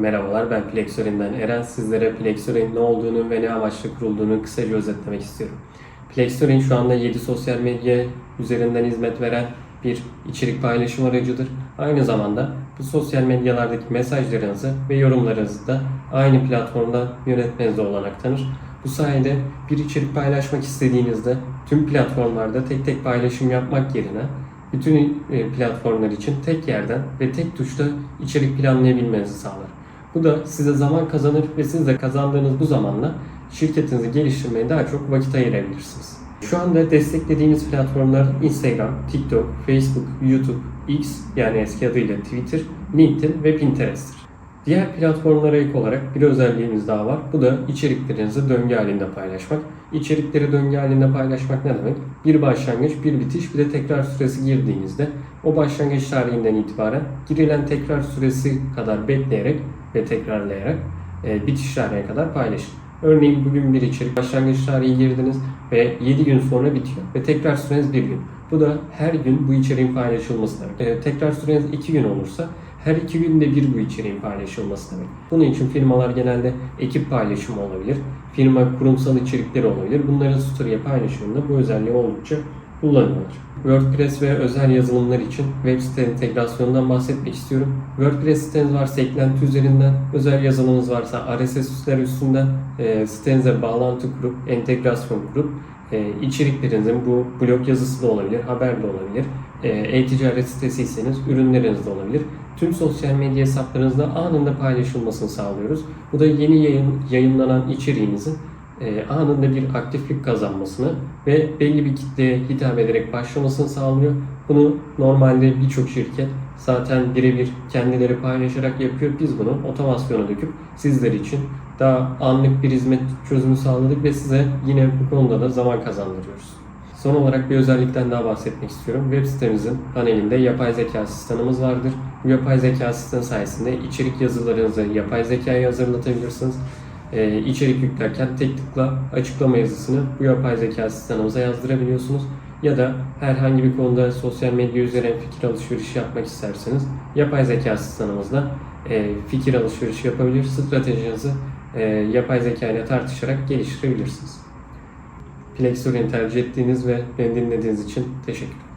Merhabalar ben Plexorin'den Eren. Sizlere Plexorin ne olduğunu ve ne amaçla kurulduğunu kısaca özetlemek istiyorum. Plexorin şu anda 7 sosyal medya üzerinden hizmet veren bir içerik paylaşım aracıdır. Aynı zamanda bu sosyal medyalardaki mesajlarınızı ve yorumlarınızı da aynı platformda yönetmenize olanak tanır. Bu sayede bir içerik paylaşmak istediğinizde tüm platformlarda tek tek paylaşım yapmak yerine bütün e, platformlar için tek yerden ve tek tuşla içerik planlayabilmenizi sağlar. Bu da size zaman kazanır ve siz de kazandığınız bu zamanla şirketinizi geliştirmeye daha çok vakit ayırabilirsiniz. Şu anda desteklediğimiz platformlar Instagram, TikTok, Facebook, YouTube, X yani eski adıyla Twitter, LinkedIn ve Pinterest'tir. Diğer platformlara ek olarak bir özelliğimiz daha var. Bu da içeriklerinizi döngü halinde paylaşmak. İçerikleri döngü halinde paylaşmak ne demek? Bir başlangıç, bir bitiş, bir de tekrar süresi girdiğinizde o başlangıç tarihinden itibaren girilen tekrar süresi kadar bekleyerek ve tekrarlayarak e, bitiş tarihine kadar paylaşın. Örneğin bugün bir içerik başlangıç tarihi girdiniz ve 7 gün sonra bitiyor ve tekrar süreniz 1 gün. Bu da her gün bu içeriğin paylaşılması demek. E, tekrar süreniz 2 gün olursa her iki günde bir bu içeriğin paylaşılması demek. Bunun için firmalar genelde ekip paylaşımı olabilir, firma kurumsal içerikleri olabilir. Bunların story'e paylaşımında bu özelliği oldukça kullanıyorlar. WordPress ve özel yazılımlar için web site entegrasyonundan bahsetmek istiyorum. WordPress siteniz varsa eklenti üzerinden, özel yazılımınız varsa RSS'ler üstünden e, sitenize bağlantı kurup, entegrasyon kurup e, içeriklerinizin bu blog yazısı da olabilir, haber de olabilir, e-ticaret sitesiyseniz ürünleriniz de olabilir. Tüm sosyal medya hesaplarınızda anında paylaşılmasını sağlıyoruz. Bu da yeni yayın, yayınlanan içeriğinizin e, anında bir aktiflik kazanmasını ve belli bir kitleye hitap ederek başlamasını sağlıyor. Bunu normalde birçok şirket zaten birebir kendileri paylaşarak yapıyor. Biz bunu otomasyona döküp sizler için daha anlık bir hizmet çözümü sağladık ve size yine bu konuda da zaman kazandırıyoruz. Son olarak bir özellikten daha bahsetmek istiyorum. Web sitemizin panelinde yapay zeka asistanımız vardır. Bu yapay zeka asistanı sayesinde içerik yazılarınızı yapay zekaya hazırlatabilirsiniz. Ee, içerik yüklerken tek tıkla açıklama yazısını bu yapay zeka asistanımıza yazdırabiliyorsunuz. Ya da herhangi bir konuda sosyal medya üzerine fikir alışverişi yapmak isterseniz yapay zeka asistanımızla e, fikir alışverişi yapabilir, stratejinizi e, yapay zeka ile tartışarak geliştirebilirsiniz. Plexorin tercih ettiğiniz ve beni dinlediğiniz için teşekkür ederim.